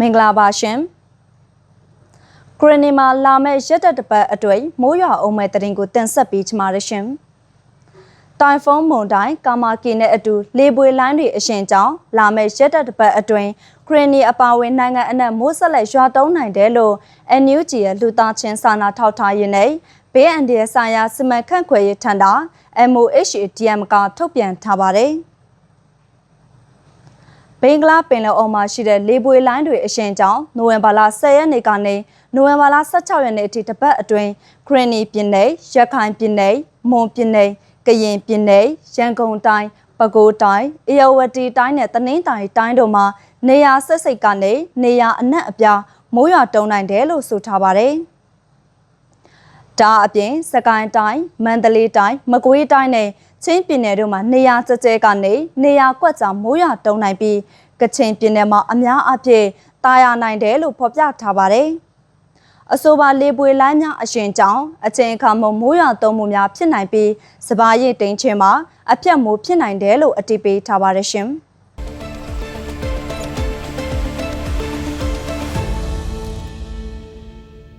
မင်္ဂလာပါရှင်ဂရနီမှာလာမယ့်ရက်တက်တစ်ပတ်အတွင်းမိုးရွာအောင်မဲ့တရင်ကိုတင်ဆက်ပေးချမှာရရှင်တိုင်ဖုန်းမုန်တိုင်းကာမာကီနဲ့အတူလေပွေလိုင်းတွေအရှင်ကြောင်းလာမယ့်ရက်တက်တစ်ပတ်အတွင်းဂရနီအပါအဝင်နိုင်ငံအနှံ့မိုးဆက်လက်ရွာတုံးနိုင်တယ်လို့ NUG ရဲ့လူသားချင်းစာနာထောက်ထားရေးနဲ့ဘေးအန္တရာယ်ဆိုင်ရာစီမံခန့်ခွဲရေးထံတာ MOHDM ကထုတ်ပြန်ထားပါတယ်။ဘ င်္ဂလားပင်လယ်အော်မှာရှိတဲ့လေပွေလိုင်းတွေအရှင်ကြောင့်နိုဝင်ဘာလ10ရက်နေ့ကနေနိုဝင်ဘာလ16ရက်နေ့အထိတပတ်အတွင်းခရနီပြည်နယ်ရခိုင်ပြည်နယ်မွန်ပြည်နယ်ကရင်ပြည်နယ်ရန်ကုန်တိုင်းပဲခူးတိုင်းအေရဝတီတိုင်းနဲ့တနင်္သာရီတိုင်းတို့မှာနေရာဆက်စိတ်ကနေနေရာအနှံ့အပြားမိုးရွာတုံနိုင်တယ်လို့ဆိုထားပါတယ်။ဒါအပြင်စကိုင်းတိုင်းမန္တလေးတိုင်းမကွေးတိုင်းနဲ့ ချင်းပြည်နယ်တို့မှာနေရာကျကျကနေနေရာကွက်ကြောင်မိုးရွာတုံနိုင်ပြီးကချင်ပြည်နယ်မှာအများအပြည့်တာယာနိုင်တယ်လို့ဖော်ပြထားပါတယ်။အဆိုပါလေပွေလိုင်းများအရှင်ကြောင့်အချိန်အခါမှမိုးရွာတုံမှုများဖြစ်နိုင်ပြီးစပါးရည်တိန်ချင်းမှာအပြတ်မိုးဖြစ်နိုင်တယ်လို့အတိပေးထားပါတယ်ရှင်။